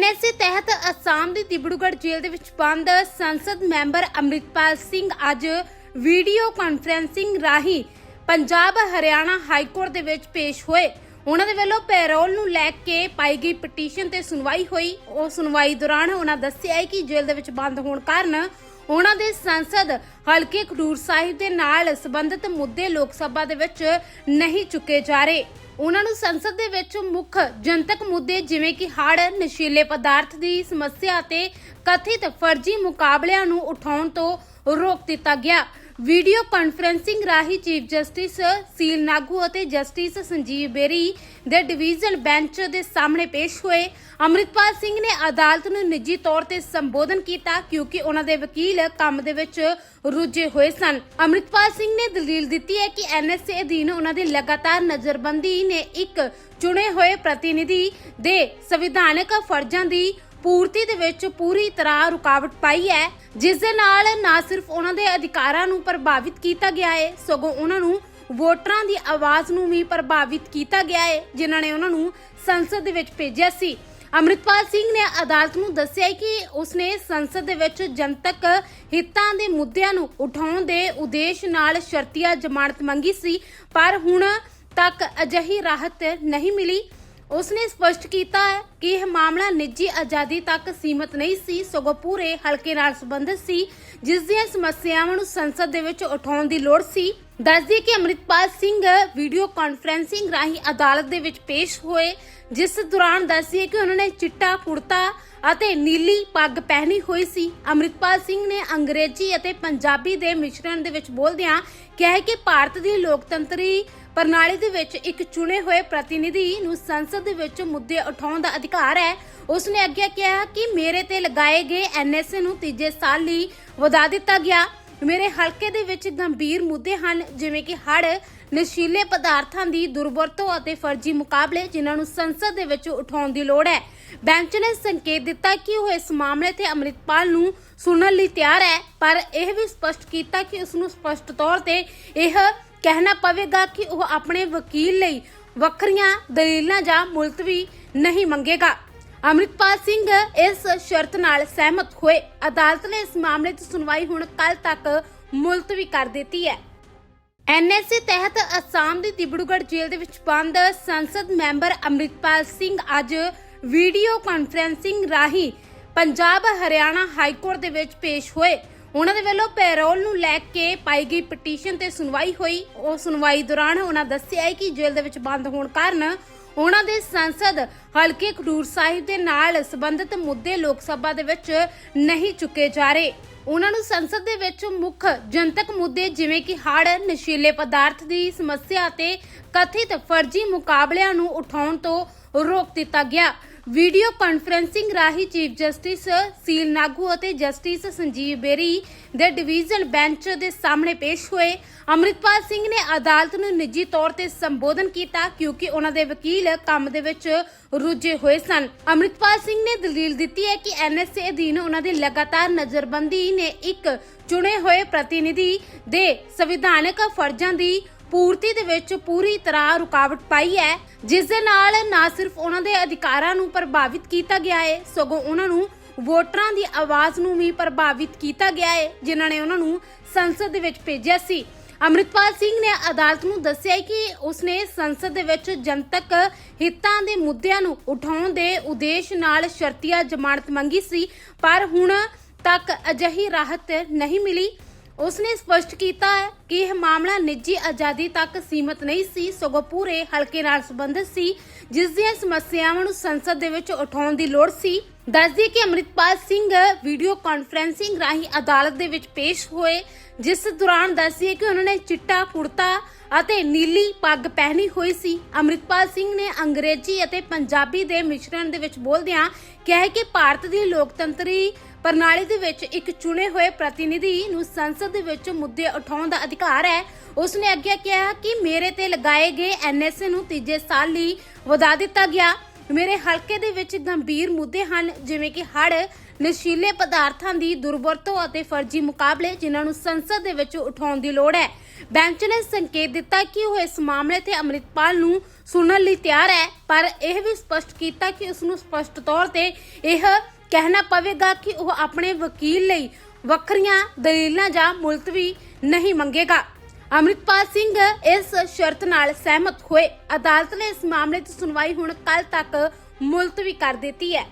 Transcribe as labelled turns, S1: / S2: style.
S1: NSA ਤਹਿਤ ਅਸਾਮ ਦੀ ਦਿਬੜੂਗੜ੍ਹ ਜੇਲ੍ਹ ਦੇ ਵਿੱਚ ਬੰਦ ਸੰਸਦ ਮੈਂਬਰ ਅੰਮ੍ਰਿਤਪਾਲ ਸਿੰਘ ਅੱਜ ਵੀਡੀਓ ਕਾਨਫਰੈਂਸਿੰਗ ਰਾਹੀਂ ਪੰਜਾਬ ਹਰਿਆਣਾ ਹਾਈ ਕੋਰਟ ਦੇ ਵਿੱਚ ਪੇਸ਼ ਹੋਏ। ਉਹਨਾਂ ਦੇ ਵੱਲੋਂ ਪੈਰੋਲ ਨੂੰ ਲੈ ਕੇ ਪਾਈ ਗਈ ਪਟੀਸ਼ਨ ਤੇ ਸੁਣਵਾਈ ਹੋਈ। ਉਹ ਸੁਣਵਾਈ ਦੌਰਾਨ ਉਹਨਾਂ ਦੱਸਿਆ ਕਿ ਜੇਲ੍ਹ ਦੇ ਵਿੱਚ ਬੰਦ ਹੋਣ ਕਾਰਨ ਉਹਨਾਂ ਦੇ ਸੰਸਦ ਹਲਕੇ ਖਡੂਰ ਸਾਹਿਬ ਦੇ ਨਾਲ ਸੰਬੰਧਿਤ ਮੁੱਦੇ ਲੋਕ ਸਭਾ ਦੇ ਵਿੱਚ ਨਹੀਂ ਚੁੱਕੇ ਜਾ ਰਹੇ। ਉਹਨਾਂ ਨੂੰ ਸੰਸਦ ਦੇ ਵਿੱਚ ਮੁੱਖ ਜਨਤਕ ਮੁੱਦੇ ਜਿਵੇਂ ਕਿ ਹੜ੍ਹ, ਨਸ਼ੀਲੇ ਪਦਾਰਥ ਦੀ ਸਮੱਸਿਆ ਅਤੇ ਕਥਿਤ ਫਰਜ਼ੀ ਮੁਕਾਬਲਿਆਂ ਨੂੰ ਉਠਾਉਣ ਤੋਂ ਰੋਕ ਦਿੱਤਾ ਗਿਆ। ਵੀਡੀਓ ਕਾਨਫਰੈਂਸਿੰਗ ਰਾਹੀਂ ਚੀਫ ਜਸਟਿਸ ਸੀਲ ਨਾਗੂ ਅਤੇ ਜਸਟਿਸ ਸੰਜੀਵ ਬੇਰੀ ਦੇ ਡਿਵੀਜ਼ਨ ਬੈਂਚ ਦੇ ਸਾਹਮਣੇ ਪੇਸ਼ ਹੋਏ। ਅੰਮ੍ਰਿਤਪਾਲ ਸਿੰਘ ਨੇ ਅਦਾਲਤ ਨੂੰ ਨਿੱਜੀ ਤੌਰ ਤੇ ਸੰਬੋਧਨ ਕੀਤਾ ਕਿਉਂਕਿ ਉਹਨਾਂ ਦੇ ਵਕੀਲ ਕੰਮ ਦੇ ਵਿੱਚ ਰੁੱਝੇ ਹੋਏ ਸਨ। ਅੰਮ੍ਰਿਤਪਾਲ ਸਿੰਘ ਨੇ ਦਲੀਲ ਦਿੱਤੀ ਹੈ ਕਿ ਐਨਐਸਏ ਅਧੀਨ ਉਹਨਾਂ ਦੀ ਲਗਾਤਾਰ ਨਜ਼ਰਬੰਦੀ ਨੇ ਇੱਕ ਚੁਣੇ ਹੋਏ ਪ੍ਰਤੀਨਿਧੀ ਦੇ ਸੰਵਿਧਾਨਕ ਫਰਜ਼ਾਂ ਦੀ ਪੂਰਤੀ ਦੇ ਵਿੱਚ ਪੂਰੀ ਤਰ੍ਹਾਂ ਰੁਕਾਵਟ ਪਾਈ ਹੈ, ਜਿਸ ਦੇ ਨਾਲ ਨਾ ਸਿਰਫ ਉਹਨਾਂ ਦੇ ਅਧਿਕਾਰਾਂ ਨੂੰ ਪ੍ਰਭਾਵਿਤ ਕੀਤਾ ਗਿਆ ਹੈ, ਸਗੋਂ ਉਹਨਾਂ ਨੂੰ ਵੋਟਰਾਂ ਦੀ ਆਵਾਜ਼ ਨੂੰ ਵੀ ਪ੍ਰਭਾਵਿਤ ਕੀਤਾ ਗਿਆ ਹੈ, ਜਿਨ੍ਹਾਂ ਨੇ ਉਹਨਾਂ ਨੂੰ ਸੰਸਦ ਦੇ ਵਿੱਚ ਭੇਜਿਆ ਸੀ। ਅੰਮ੍ਰਿਤਪਾਲ ਸਿੰਘ ਨੇ ਅਦਾਲਤ ਨੂੰ ਦੱਸਿਆ ਕਿ ਉਸਨੇ ਸੰਸਦ ਦੇ ਵਿੱਚ ਜਨਤਕ ਹਿੱਤਾਂ ਦੇ ਮੁੱਦਿਆਂ ਨੂੰ ਉਠਾਉਣ ਦੇ ਉਦੇਸ਼ ਨਾਲ ਸ਼ਰਤੀਆ ਜ਼ਮਾਨਤ ਮੰਗੀ ਸੀ, ਪਰ ਹੁਣ ਤੱਕ ਅਜਿਹੀ ਰਾਹਤ ਨਹੀਂ ਮਿਲੀ। ਉਸਨੇ ਸਪਸ਼ਟ ਕੀਤਾ ਹੈ ਕਿ ਇਹ ਮਾਮਲਾ ਨਿੱਜੀ ਆਜ਼ਾਦੀ ਤੱਕ ਸੀਮਤ ਨਹੀਂ ਸੀ, ਸਗੋਂ ਪੂਰੇ ਹਲਕੇ ਨਾਲ ਸੰਬੰਧਿਤ ਸੀ, ਜਿਸ ਦੀਆਂ ਸਮੱਸਿਆਵਾਂ ਨੂੰ ਸੰਸਦ ਦੇ ਵਿੱਚ ਉਠਾਉਣ ਦੀ ਲੋੜ ਸੀ। ਦੱਸਦੀ ਕਿ ਅੰਮ੍ਰਿਤਪਾਲ ਸਿੰਘ ਵੀਡੀਓ ਕਾਨਫਰੈਂਸਿੰਗ ਰਾਹੀਂ ਅਦਾਲਤ ਦੇ ਵਿੱਚ ਪੇਸ਼ ਹੋਏ ਜਿਸ ਦੌਰਾਨ ਦੱਸਦੀ ਕਿ ਉਹਨਾਂ ਨੇ ਚਿੱਟਾ, ਕੁੜਤਾ ਅਤੇ ਨੀਲੀ ਪੱਗ ਪਹਿਨੀ ਹੋਈ ਸੀ। ਅੰਮ੍ਰਿਤਪਾਲ ਸਿੰਘ ਨੇ ਅੰਗਰੇਜ਼ੀ ਅਤੇ ਪੰਜਾਬੀ ਦੇ ਮਿਸ਼ਰਣ ਦੇ ਵਿੱਚ ਬੋਲਦਿਆਂ ਕਿਹਾ ਕਿ ਭਾਰਤ ਦੀ ਲੋਕਤੰਤਰੀ ਪ੍ਰਣਾਲੀ ਦੇ ਵਿੱਚ ਇੱਕ ਚੁਣੇ ਹੋਏ ਪ੍ਰਤੀਨਿਧੀ ਨੂੰ ਸੰਸਦ ਦੇ ਵਿੱਚ ਮੁੱਦੇ ਉਠਾਉਣ ਦਾ ਅਧਿਕਾਰ ਹੈ। ਉਸ ਨੇ ਅੱਗੇ ਕਿਹਾ ਕਿ ਮੇਰੇ ਤੇ ਲਗਾਏ ਗਏ ਐਨਐਸਏ ਨੂੰ ਤੀਜੇ ਸਾਲ ਲਈ ਵਧਾ ਦਿੱਤਾ ਗਿਆ। ਮੇਰੇ ਹਲਕੇ ਦੇ ਵਿੱਚ ਗੰਭੀਰ ਮੁੱਦੇ ਹਨ, ਜਿਵੇਂ ਕਿ ਹੜ੍ਹ, ਨਸ਼ੀਲੇ ਪਦਾਰਥਾਂ ਦੀ ਦੁਰਵਰਤੋਂ ਅਤੇ ਫਰਜ਼ੀ ਮੁਕਾਬਲੇ, ਜਿਨ੍ਹਾਂ ਨੂੰ ਸੰਸਦ ਦੇ ਵਿੱਚ ਉਠਾਉਣ ਦੀ ਲੋੜ ਹੈ। ਬੈਂਚ ਨੇ ਸੰਕੇਤ ਦਿੱਤਾ ਕਿ ਉਹ ਇਸ ਮਾਮਲੇ ਤੇ ਅੰਮ੍ਰਿਤਪਾਲ ਨੂੰ ਸੁਣਨ ਲਈ ਤਿਆਰ ਹੈ, ਪਰ ਇਹ ਵੀ ਸਪਸ਼ਟ ਕੀਤਾ ਕਿ ਉਸ ਨੂੰ ਸਪਸ਼ਟ ਤੌਰ ਤੇ ਇਹ ਕਹਿਣਾ ਪਵੇਗਾ ਕਿ ਉਹ ਆਪਣੇ ਵਕੀਲ ਲਈ ਵੱਖਰੀਆਂ ਦਲੀਲਾਂ ਜਾਂ ਮੁਲਤਵੀ ਨਹੀਂ ਮੰਗੇਗਾ। ਅੰਮ੍ਰਿਤਪਾਲ ਸਿੰਘ ਇਸ ਸ਼ਰਤ ਨਾਲ ਸਹਿਮਤ ਹੋਏ। ਅਦਾਲਤ ਨੇ ਇਸ ਮਾਮਲੇ ਦੀ ਸੁਣਵਾਈ ਹੁਣ ਕੱਲ ਤੱਕ ਮੁਲਤਵੀ ਕਰ ਦਿੱਤੀ ਹੈ। ਐਨਐਸਏ ਤਹਿਤ ਅਸਾਮ ਦੀ ਦਿਬੜੂਗੜ੍ਹ ਜੇਲ੍ਹ ਦੇ ਵਿੱਚ ਬੰਦ ਸੰਸਦ ਮੈਂਬਰ ਅੰਮ੍ਰਿਤਪਾਲ ਸਿੰਘ ਅੱਜ ਵੀਡੀਓ ਕਾਨਫਰੈਂਸਿੰਗ ਰਾਹੀਂ ਪੰਜਾਬ ਹਰਿਆਣਾ ਹਾਈ ਕੋਰਟ ਦੇ ਵਿੱਚ ਪੇਸ਼ ਹੋਏ। ਉਹਨਾਂ ਦੇ ਵੱਲੋਂ ਪੈਰੋਲ ਨੂੰ ਲੈ ਕੇ ਪਾਈ ਗਈ ਪਟੀਸ਼ਨ ਤੇ ਸੁਣਵਾਈ ਹੋਈ। ਉਹ ਸੁਣਵਾਈ ਦੌਰਾਨ ਉਹਨਾਂ ਦੱਸਿਆ ਕਿ ਜੇਲ੍ਹ ਦੇ ਵਿੱਚ ਬੰਦ ਹੋਣ ਕਾਰਨ ਉਹਨਾਂ ਦੇ ਸੰਸਦ ਹਲਕੇ ਖਡੂਰ ਸਾਹਿਬ ਦੇ ਨਾਲ ਸੰਬੰਧਿਤ ਮੁੱਦੇ ਲੋਕ ਸਭਾ ਦੇ ਵਿੱਚ ਨਹੀਂ ਚੁੱਕੇ ਜਾ ਰਹੇ। ਉਹਨਾਂ ਨੂੰ ਸੰਸਦ ਦੇ ਵਿੱਚ ਮੁੱਖ ਜਨਤਕ ਮੁੱਦੇ ਜਿਵੇਂ ਕਿ ਹੜ ਨਸ਼ੀਲੇ ਪਦਾਰਥ ਦੀ ਸਮੱਸਿਆ ਅਤੇ ਕਥਿਤ ਫਰਜ਼ੀ ਮੁਕਾਬਲਿਆਂ ਨੂੰ ਉਠਾਉਣ ਤੋਂ ਰੋਕ ਦਿੱਤਾ ਗਿਆ। ਵੀਡੀਓ ਕਾਨਫਰੈਂਸਿੰਗ ਰਾਹੀਂ ਚੀਫ ਜਸਟਿਸ ਸੀਲ ਨਾਗੂ ਅਤੇ ਜਸਟਿਸ ਸੰਜੀਵ ਬੇਰੀ ਦੇ ਡਿਵੀਜ਼ਨ ਬੈਂਚ ਦੇ ਸਾਹਮਣੇ ਪੇਸ਼ ਹੋਏ। ਅੰਮ੍ਰਿਤਪਾਲ ਸਿੰਘ ਨੇ ਅਦਾਲਤ ਨੂੰ ਨਿੱਜੀ ਤੌਰ ਤੇ ਸੰਬੋਧਨ ਕੀਤਾ ਕਿਉਂਕਿ ਉਹਨਾਂ ਦੇ ਵਕੀਲ ਕੰਮ ਦੇ ਵਿੱਚ ਰੁੱਝੇ ਹੋਏ ਸਨ। ਅੰਮ੍ਰਿਤਪਾਲ ਸਿੰਘ ਨੇ ਦਲੀਲ ਦਿੱਤੀ ਹੈ ਕਿ ਐਨਐਸਏ ਅਧੀਨ ਉਹਨਾਂ ਦੀ ਲਗਾਤਾਰ ਨਜ਼ਰਬੰਦੀ ਨੇ ਇੱਕ ਚੁਣੇ ਹੋਏ ਪ੍ਰਤੀਨਿਧੀ ਦੇ ਸੰਵਿਧਾਨਕ ਫਰਜ਼ਾਂ ਦੀ ਪੂਰਤੀ ਦੇ ਵਿੱਚ ਪੂਰੀ ਤਰ੍ਹਾਂ ਰੁਕਾਵਟ ਪਾਈ ਹੈ, ਜਿਸ ਦੇ ਨਾਲ ਨਾ ਸਿਰਫ ਉਹਨਾਂ ਦੇ ਅਧਿਕਾਰਾਂ ਨੂੰ ਪ੍ਰਭਾਵਿਤ ਕੀਤਾ ਗਿਆ ਹੈ, ਸਗੋਂ ਉਹਨਾਂ ਨੂੰ ਵੋਟਰਾਂ ਦੀ ਆਵਾਜ਼ ਨੂੰ ਵੀ ਪ੍ਰਭਾਵਿਤ ਕੀਤਾ ਗਿਆ ਹੈ, ਜਿਨ੍ਹਾਂ ਨੇ ਉਹਨਾਂ ਨੂੰ ਸੰਸਦ ਦੇ ਵਿੱਚ ਭੇਜਿਆ ਸੀ। ਅੰਮ੍ਰਿਤਪਾਲ ਸਿੰਘ ਨੇ ਅਦਾਲਤ ਨੂੰ ਦੱਸਿਆ ਕਿ ਉਸਨੇ ਸੰਸਦ ਦੇ ਵਿੱਚ ਜਨਤਕ ਹਿੱਤਾਂ ਦੇ ਮੁੱਦਿਆਂ ਨੂੰ ਉਠਾਉਣ ਦੇ ਉਦੇਸ਼ ਨਾਲ ਸ਼ਰਤੀਆ ਜ਼ਮਾਨਤ ਮੰਗੀ ਸੀ, ਪਰ ਹੁਣ ਤੱਕ ਅਜਿਹੀ ਰਾਹਤ ਨਹੀਂ ਮਿਲੀ। ਉਸਨੇ ਸਪਸ਼ਟ ਕੀਤਾ ਹੈ ਕਿ ਇਹ ਮਾਮਲਾ ਨਿੱਜੀ ਆਜ਼ਾਦੀ ਤੱਕ ਸੀਮਤ ਨਹੀਂ ਸੀ, ਸਗੋਂ ਪੂਰੇ ਹਲਕੇ ਨਾਲ ਸੰਬੰਧਿਤ ਸੀ, ਜਿਸ ਦੀਆਂ ਸਮੱਸਿਆਵਾਂ ਨੂੰ ਸੰਸਦ ਦੇ ਵਿੱਚ ਉਠਾਉਣ ਦੀ ਲੋੜ ਸੀ। ਦੱਸਦੀ ਕਿ ਅੰਮ੍ਰਿਤਪਾਲ ਸਿੰਘ ਵੀਡੀਓ ਕਾਨਫਰੈਂਸਿੰਗ ਰਾਹੀਂ ਅਦਾਲਤ ਦੇ ਵਿੱਚ ਪੇਸ਼ ਹੋਏ। ਜਿਸ ਦੌਰਾਨ ਦੱਸਦੀ ਕਿ ਉਹਨਾਂ ਨੇ ਚਿੱਟਾ, ਕੁੜਤਾ ਅਤੇ ਨੀਲੀ ਪੱਗ ਪਹਿਨੀ ਹੋਈ ਸੀ। ਅੰਮ੍ਰਿਤਪਾਲ ਸਿੰਘ ਨੇ ਅੰਗਰੇਜ਼ੀ ਅਤੇ ਪੰਜਾਬੀ ਦੇ ਮਿਸ਼ਰਣ ਦੇ ਵਿੱਚ ਬੋਲਦਿਆਂ ਕਿਹਾ ਕਿ ਭਾਰਤ ਦੀ ਲੋਕਤੰਤਰੀ ਪ੍ਰਣਾਲੀ ਦੇ ਵਿੱਚ ਇੱਕ ਚੁਣੇ ਹੋਏ ਪ੍ਰਤੀਨਿਧੀ ਨੂੰ ਸੰਸਦ ਦੇ ਵਿੱਚ ਮੁੱਦੇ ਉਠਾਉਣ ਦਾ ਅਧਿਕਾਰ ਹੈ। ਉਸਨੇ ਅੱਗੇ ਕਿਹਾ ਕਿ ਮੇਰੇ ਤੇ ਲਗਾਏ ਗਏ ਐਨਐਸਏ ਨੂੰ ਤੀਜੇ ਸਾਲ ਲਈ ਵਧਾ ਦਿੱਤਾ ਗਿਆ। ਮੇਰੇ ਹਲਕੇ ਦੇ ਵਿੱਚ ਗੰਭੀਰ ਮੁੱਦੇ ਹਨ, ਜਿਵੇਂ ਕਿ ਹੜ੍ਹ, ਨਸ਼ੀਲੇ ਪਦਾਰਥਾਂ ਦੀ ਦੁਰਵਰਤੋਂ ਅਤੇ ਫਰਜ਼ੀ ਮੁਕਾਬਲੇ, ਜਿਨ੍ਹਾਂ ਨੂੰ ਸੰਸਦ ਦੇ ਵਿੱਚ ਉਠਾਉਣ ਦੀ ਲੋੜ ਹੈ। ਬੈਂਚ ਨੇ ਸੰਕੇਤ ਦਿੱਤਾ ਕਿ ਉਹ ਇਸ ਮਾਮਲੇ ਤੇ ਅੰਮ੍ਰਿਤਪਾਲ ਨੂੰ ਸੁਣਨ ਲਈ ਤਿਆਰ ਹੈ, ਪਰ ਇਹ ਵੀ ਸਪਸ਼ਟ ਕੀਤਾ ਕਿ ਉਸ ਨੂੰ ਸਪਸ਼ਟ ਤੌਰ ਤੇ ਇਹ ਕਹਿਣਾ ਪਵੇਗਾ ਕਿ ਉਹ ਆਪਣੇ ਵਕੀਲ ਲਈ ਵੱਖਰੀਆਂ ਦਲੀਲਾਂ ਜਾਂ ਮੁਲਤਵੀ ਨਹੀਂ ਮੰਗੇਗਾ। ਅੰਮ੍ਰਿਤਪਾਲ ਸਿੰਘ ਇਸ ਸ਼ਰਤ ਨਾਲ ਸਹਿਮਤ ਹੋਏ। ਅਦਾਲਤ ਨੇ ਇਸ ਮਾਮਲੇ ਚ ਸੁਣਵਾਈ ਹੁਣ ਕੱਲ ਤੱਕ ਮੁਲਤਵੀ ਕਰ ਦਿੱਤੀ ਹੈ।